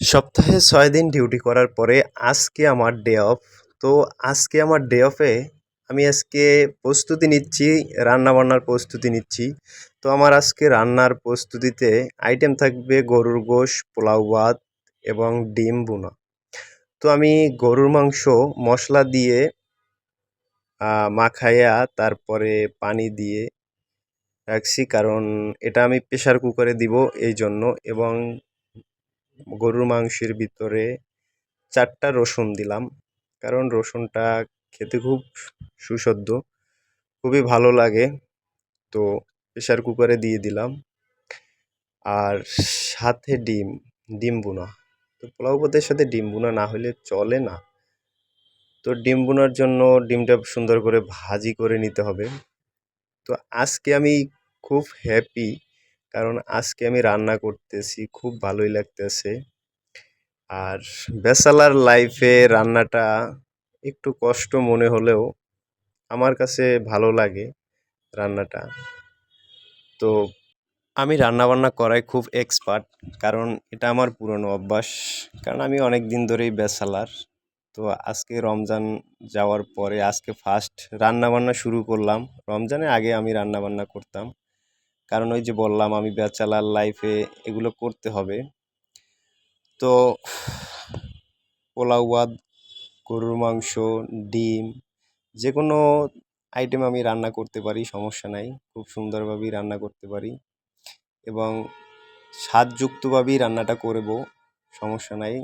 সপ্তাহে ছয় দিন ডিউটি করার পরে আজকে আমার ডে অফ তো আজকে আমার ডে অফে আমি আজকে প্রস্তুতি নিচ্ছি, রান্নাবান্নার প্রস্তুতি নিচ্ছি। তো আমার আজকে রান্নার প্রস্তুতিতে আইটেম থাকবে গরুর গোশ, পোলাও ভাত এবং ডিম বুনা তো আমি গরুর মাংস, মশলা দিয়ে মাখাইয়া তারপরে পানি দিয়ে রাখছি। কারণ এটা আমি প্রেশার কুকারে দিব এই জন্য এবং গরুর মাংসের ভিতরে চারটা রসুন দিলাম। কারণ রসুনটা খেতে খুব সুস্বাদু, খুবই ভালো লাগে। তো প্রেশার কুকারে দিয়ে দিলাম। আর সাথে ডিম ডিম বোনা তো পোলাও ভাতের সাথে ডিম বোনা না হলে চলে না। তো ডিম বোনার জন্য ডিমটা সুন্দর করে ভাজি করে নিতে হবে। তো আজকে আমি খুব হ্যাপি কারণ আজকে আমি রান্না করতেছি, খুব ভালোই লাগতেছে। আর ব্যাচেলার লাইফে রান্নাটা একটু কষ্ট মনে হলেও আমার কাছে ভালো লাগে রান্নাটা। তো আমি রান্নাবান্না করাই খুব এক্সপার্ট কারণ এটা আমার পুরনো অভ্যাস। কারণ আমি অনেক দিন ধরেই ব্যাচেলার। তো আজকে রমজান যাওয়ার পরে আজকে ফার্স্ট রান্নাবান্না শুরু করলাম। রমজানের আগে আমি রান্নাবান্না করতাম। কারণ ওই যে বললাম আমি ব্যাচেলার লাইফে এগুলো করতে হবে। তো পোলাও ভাত, গরুর মাংস, ডিম যে কোনো আইটেম আমি রান্না করতে পারি, সমস্যা নাই। খুব সুন্দরভাবেই রান্না করতে পারি এবং স্বাদযুক্তভাবেই রান্নাটা করব, সমস্যা নাই।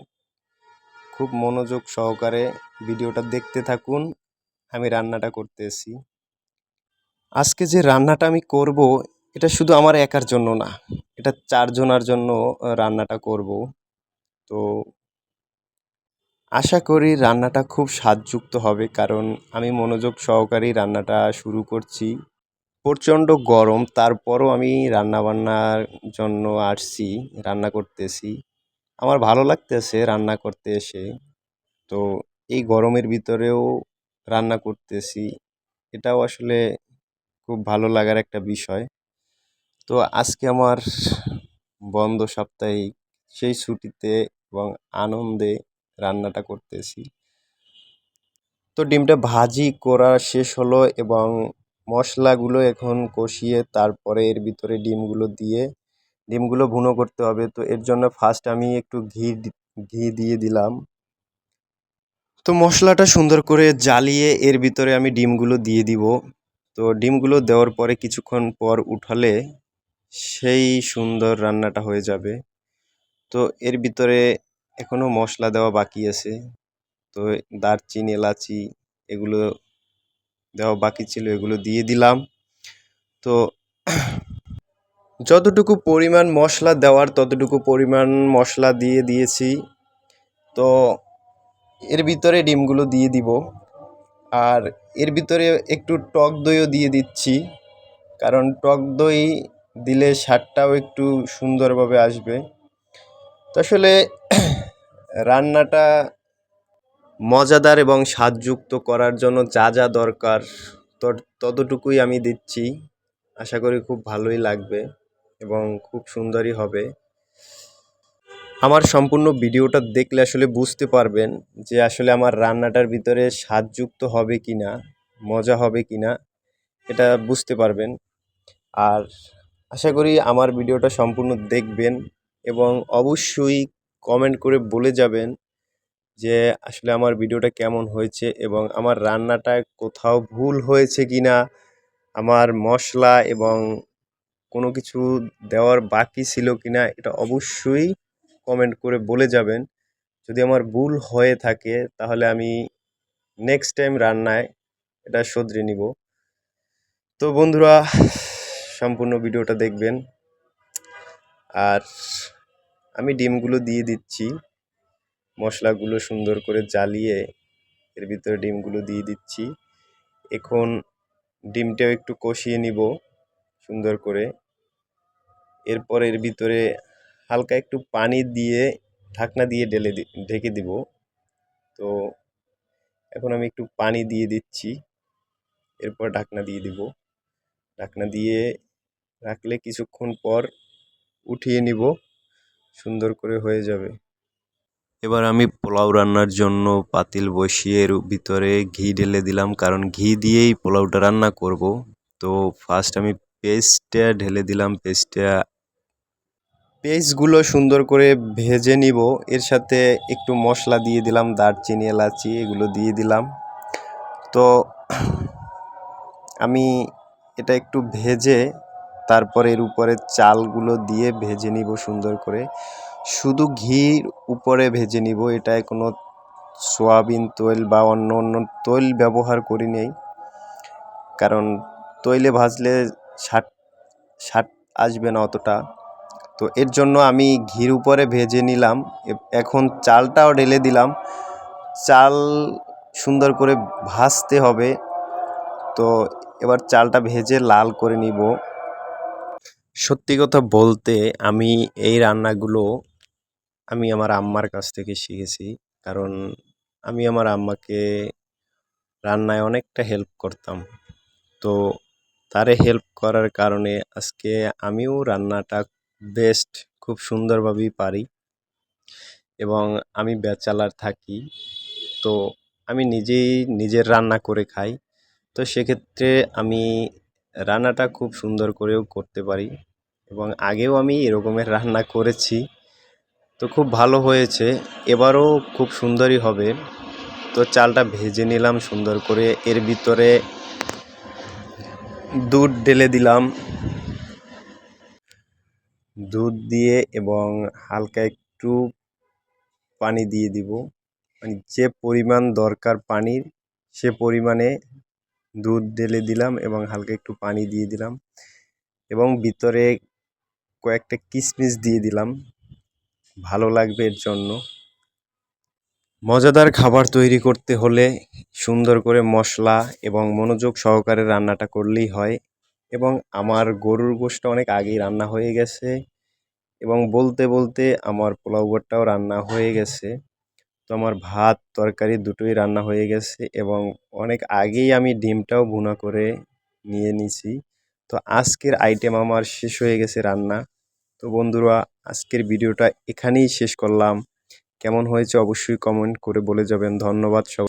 খুব মনোযোগ সহকারে ভিডিওটা দেখতে থাকুন, আমি রান্নাটা করতেছি। আজকে যে রান্নাটা আমি করব এটা শুধু আমার একার জন্য না, এটা চারজনার জন্য রান্নাটা করব। তো আশা করি রান্নাটা খুব স্বাদযুক্ত হবে, কারণ আমি মনোযোগ সহকারেই রান্নাটা শুরু করছি। প্রচণ্ড গরম, তারপরও আমি রান্নাবান্নার জন্য আসছি, রান্না করতেছি। আমার ভালো লাগতেছে রান্না করতে এসে। তো এই গরমের ভিতরেও রান্না করতেছি, এটাও আসলে খুব ভালো লাগার একটা বিষয়। তো আজকে আমার বন্ধ সাপ্তাহিক সেই ছুটিতে এবং আনন্দে রান্নাটা করতেছি। তো ডিমটা ভাজি করা শেষ হলো এবং মশলাগুলো এখন কষিয়ে তারপরে এর ভিতরে ডিমগুলো দিয়ে ডিমগুলো ভুনো করতে হবে। তো এর জন্য ফার্স্ট আমি একটু ঘি ঘি দিয়ে দিলাম। তো মশলাটা সুন্দর করে জ্বালিয়ে এর ভিতরে আমি ডিমগুলো দিয়ে দিব। তো ডিমগুলো দেওয়ার পরে কিছুক্ষণ পর উঠালে সেই সুন্দর রান্নাটা হয়ে যাবে। তো এর ভিতরে এখনও মশলা দেওয়া বাকি আছে। তো দারচিনি, এলাচি এগুলো দেওয়া বাকি ছিল, এগুলো দিয়ে দিলাম। তো যতটুকু পরিমাণ মশলা দেওয়ার, ততটুকু পরিমাণ মশলা দিয়ে দিয়েছি। তো এর ভিতরে ডিমগুলো দিয়ে দিব। আর এর ভিতরে একটু টক দইও দিয়ে দিচ্ছি। কারণ টক দই দিলে স্বাদটাও একটু সুন্দরভাবে আসবে। তো আসলে রান্নাটা মজাদার এবং স্বাদযুক্ত করার জন্য যা যা দরকার ততটুকুই আমি দিচ্ছি। আশা করি খুব ভালোই লাগবে এবং খুব সুন্দরই হবে। আমার সম্পূর্ণ ভিডিওটা দেখলে আসলে বুঝতে পারবেন যে আসলে আমার রান্নাটার ভিতরে স্বাদযুক্ত হবে কি না মজা হবে কি না এটা বুঝতে পারবেন। আর আশা করি আমার ভিডিওটা সম্পূর্ণ দেখবেন এবং অবশ্যই কমেন্ট করে বলে যাবেন যে আসলে আমার ভিডিওটা কেমন হয়েছে এবং আমার রান্নাটা কোথাও ভুল হয়েছে কি না আমার মশলা এবং কোনো কিছু দেওয়ার বাকি ছিল কি না এটা অবশ্যই কমেন্ট করে বলে যাবেন। যদি আমার ভুল হয়ে থাকে তাহলে আমি নেক্সট টাইম রান্নায় এটা শুধরে নিব। তো বন্ধুরা সম্পূর্ণ ভিডিওটা দেখবেন। আর আমি ডিমগুলো দিয়ে দিচ্ছি। মশলাগুলো সুন্দর করে জ্বালিয়ে এর ভিতরে ডিমগুলো দিয়ে দিচ্ছি। এখন ডিমটাও একটু কষিয়ে নিব সুন্দর করে। এরপর এর ভিতরে হালকা একটু পানি দিয়ে ঢাকনা দিয়ে ঢেলে ঢেকে দিব। তো এখন আমি একটু পানি দিয়ে দিচ্ছি। এরপর ঢাকনা দিয়ে দিব। ঢাকনা দিয়ে রাখলে কিছুক্ষণ পর উঠিয়ে নিব, সুন্দর করে হয়ে যাবে। এবার আমি পোলাও রান্নার জন্য পাতিল বসিয়ে এর ভিতরে ঘি ঢেলে দিলাম, কারণ ঘি দিয়েই পোলাওটা রান্না করব। তো ফার্স্ট আমি পেস্টটা ঢেলে দিলাম, পেস্টটা পেস্টগুলো সুন্দর করে ভেজে নিব। এর সাথে একটু মশলা দিয়ে দিলাম, দারচিনি, এলাচি, এগুলো দিয়ে দিলাম। তো আমি এটা একটু ভেজে তারপর এর উপরে চালগুলো দিয়ে ভেজে নিব সুন্দর করে। শুধু ঘির উপরে ভেজে নিব, এটায় কোনো সয়াবিন তৈল বা অন্য অন্য তৈল ব্যবহার করি নেই। কারণ তৈলে ভাজলে স্বাদ স্বাদ আসবে না অতটা। তো এর জন্য আমি ঘির উপরে ভেজে নিলাম। এখন চালটাও ঢেলে দিলাম। চাল সুন্দর করে ভাজতে হবে। তো এবার চালটা ভেজে লাল করে নিব। সত্যি কথা বলতে আমি এই রান্নাগুলো আমি আমার আম্মার কাছ থেকে শিখেছি, কারণ আমি আমার আম্মাকে রান্নায় অনেকটা হেল্প করতাম। তো তারে হেল্প করার কারণে আজকে আমিও রান্নাটা বেস্ট খুব সুন্দরভাবেই পারি এবং আমি ব্যাচেলার থাকি। তো আমি নিজেই নিজের রান্না করে খাই। তো সেক্ষেত্রে আমি রান্নাটা খুব সুন্দর করেও করতে পারি এবং আগেও আমি এরকমের রান্না করেছি। তো খুব ভালো হয়েছে, এবারও খুব সুন্দরই হবে। তো চালটা ভেজে নিলাম সুন্দর করে, এর ভিতরে দুধ ঢেলে দিলাম। দুধ দিয়ে এবং হালকা একটু পানি দিয়ে দিব। মানে যে পরিমাণ দরকার পানির, সে পরিমাণে দুধ ঢেলে দিলাম এবং হালকা একটু পানি দিয়ে দিলাম এবং ভিতরে কয়েকটা কিশমিশ দিয়ে দিলাম। ভালো লাগবে এর জন্য। মজাদার খাবার তৈরি করতে হলে সুন্দর করে মশলা এবং মনোযোগ সহকারে রান্নাটা করলেই হয় এবং আমার গরুর গোশটা অনেক আগেই রান্না হয়ে গেছে এবং বলতে বলতে আমার পোলাও গোটটাও রান্না হয়ে গেছে। তো আমার ভাত, তরকারি দুটোই রান্না হয়ে গেছে এবং অনেক আগেই আমি ডিমটাও ভুনা করে নিয়ে নিছি। তো আজকের আইটেম আমার শেষ হয়ে গেছে রান্না। তো বন্ধুরা, আজকের ভিডিওটা এখানেই শেষ করলাম। কেমন হয়েছে অবশ্যই কমেন্ট করে বলে যাবেন। ধন্যবাদ সব